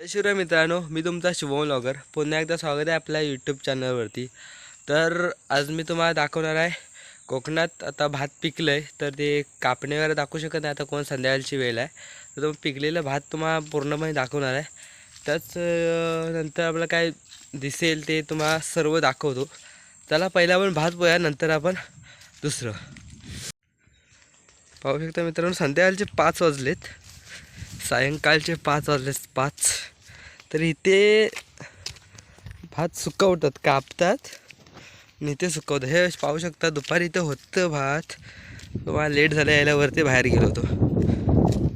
शिवराय मित्रांनो मी तुमचा शुभम लॉगर. पुन्हा एकदा स्वागत आहे आपल्या यूट्यूब चॅनलवरती तर आज मी तुम्हाला दाखवणार आहे कोकणात आता भात पिकलं आहे तर ते कापणे वगैरे दाखवू शकत नाही आता कोण संध्याकाळची वेळ आहे. तर तो पिकलेलं भात तुम्हाला पूर्णपणे दाखवणार आहे. त्याच नंतर आपलं काय दिसेल ते तुम्हाला सर्व दाखवतो. त्याला पहिला आपण भात पोया नंतर आपण दुसरं. पाहू शकता मित्रांनो संध्याकाळचे पाच वाजलेत. सायंकाळचे पाच वाजले पाच. तर इथे भात सुकवतात कापतात आणि इथे सुकवतात. हे पाहू शकता दुपारी इथं होतं भात. तुम्हाला लेट झालं यायला वरती बाहेर गेलो होतो.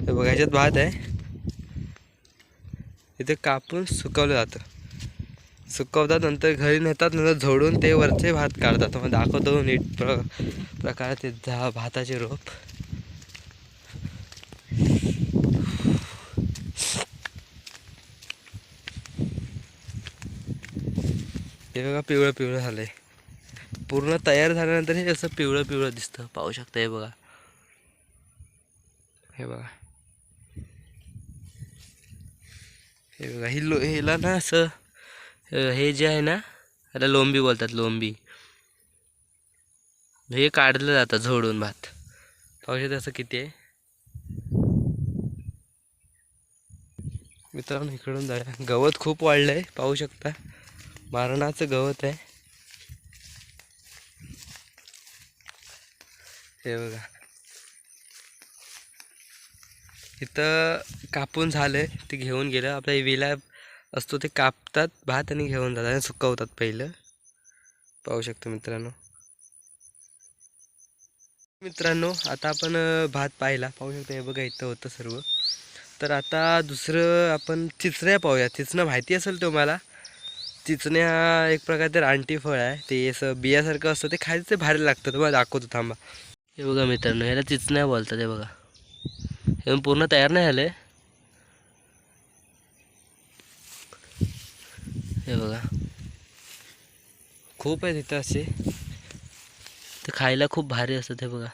हे बघा ह्याच्यात भात आहे. इथे कापून सुकवलं जातं. सुकवतात नंतर घरी नेतात नंतर झोडून ते वरचे भात काढतात. मग दाखवतो नीट प्र प्रकारे ते झा भाताचे रोप. हे बघा पिवळं पिवळं झालंय. पूर्ण तयार झाल्यानंतर हे असं पिवळं पिवळं दिसतं. पाहू शकता हे बघा. हे बघा. हे बघा ही लो हिला ना असं हे जे आहे ना आता लोंबी बोलतात लोंबी. हे काढलं जातं झोडून भात. पाहू शकता असं किती आहे. मित्रांनो इकडून जाऊया गवत खूप वाढलं आहे पाहू शकता. मारणाचं गवत आहे. हे बघा. इथं कापून झालंय ते घेऊन गेलं. आपल्या विला असतो ते कापतात भात आणि घेऊन जातात आणि सुकवतात पहिलं. पाहू शकतो मित्रांनो. मित्रांनो आता आपण भात पाहिला. पाहू शकतो हे बघा इथं होतं सर्व. तर आता दुसरं आपण चिचऱ्या पाहूया. चिचणं माहिती असेल तुम्हाला चिचण्या एक एक तर रानटी फळ आहे. ते असं बियासारखं असतं ते खायचं ते भारी लागतं. तुम्हाला दाखवतो थांबा. हे बघा मित्रांनो ह्याला चिचण्या बोलतात हे बघा. हे पूर्ण तयार नाही झालं. हे बघा. खूप आहे तिथं असे. ते खायला खूप भारी असतं ते बघा.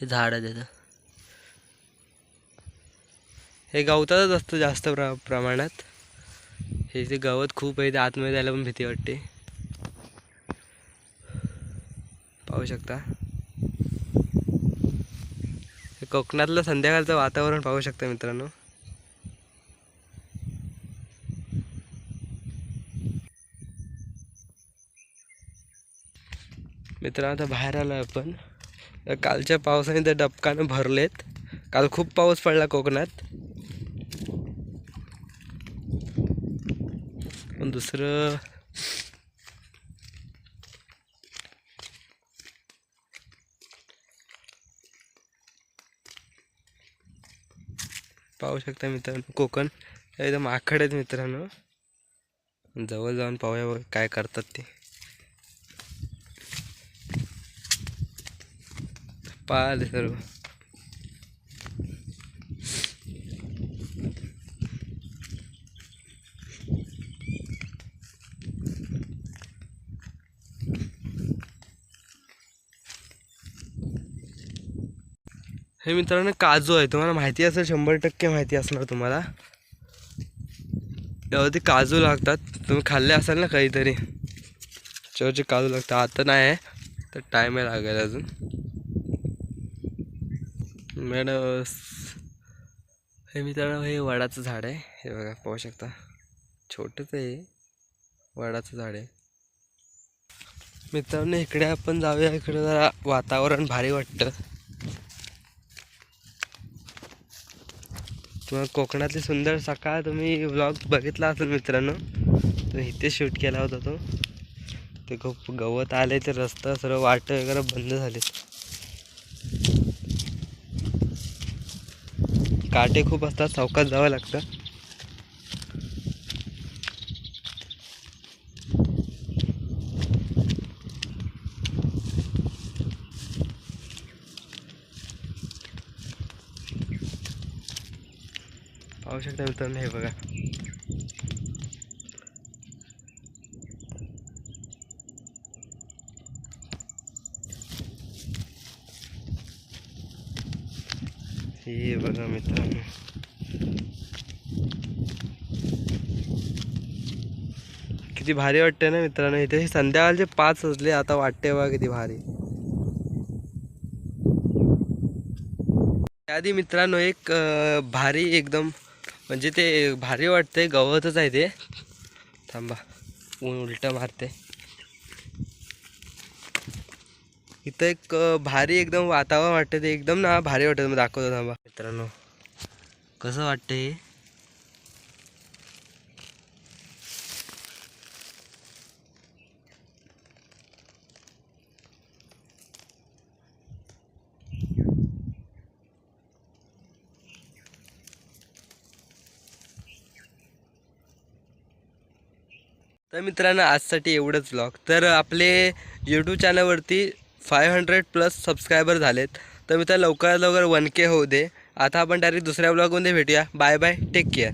हे झाड आहे त्याचं हे गवतातच असतं जास्त प्र प्रमाणात. हे जे गवत खूप आहे ते आतमध्ये जायला पण भीती वाटते. पाहू शकता. कोकणातलं संध्याकाळचं वातावरण पाहू शकता मित्रांनो. मित्रांनो आता बाहेर आलो आपण. कालच्या पावसाने त्या डबकानं भरलेत. काल खूप पाऊस पडला कोकणात. पण दुसरं? पाहू शकता मित्रांनो कोकण एकदम आखड आहेत मित्रांनो. जवळ जाऊन पाहूया बघ काय करतात ते. पाहिले सर्व. हे मित्रांनो काजू आहे. तुम्हाला माहिती असेल शंभर टक्के माहिती असणार तुम्हाला. यावरती काजू लागतात. तुम्ही खाल्ले असाल ना काहीतरी. त्याच्यावरचे काजू लागतात. आता नाही आहे तर टाईम आहे लागेल अजून. मॅडम हे मित्रांनो हे वडाचं झाड आहे. हे बघा पाहू शकता. छोटंच आहे वडाचं झाड आहे. मित्रांनो इकडे आपण जाऊया. इकडे जरा वातावरण भारी वाटतं. किंवा कोकणातली सुंदर सकाळ तुम्ही ब्लॉग बघितला असेल मित्रांनो तर इथे शूट केला होता तो. ते खूप गवत आले ते रस्ता सर्व वाट वगैरे बंद झाले काटे खूप असतात चौकात जावं लागतं. पाहू शकता मित्रांनो हे बघा. हे बघा मित्रांनो. किती भारी वाटते ना मित्रांनो इथे संध्याकाळचे पाच वाजले आता वाटते बघा किती भारी. त्याआधी मित्रांनो एक भारी एकदम म्हणजे ते भारी वाटते गवतच आहे ते. थांबा ऊन उलटं मारते. इथं एक भारी एकदम वातावरण वाटतं ते. एकदम ना भारी वाटतं मग दाखवतो थांबा. मित्रांनो कसं वाटतं हे? तर मित्रांनो आजसाठी एवढंच ब्लॉग तर आपले यूट्यूब चॅनलवरती फाय हंड्रेड प्लस सबस्क्रायबर झालेत. तर मित्रांनो लवकरात लवकर वन के होऊ दे. आता आपण डायरेक्ट दुसऱ्या ब्लॉगमध्ये भेटूया. Bye bye take care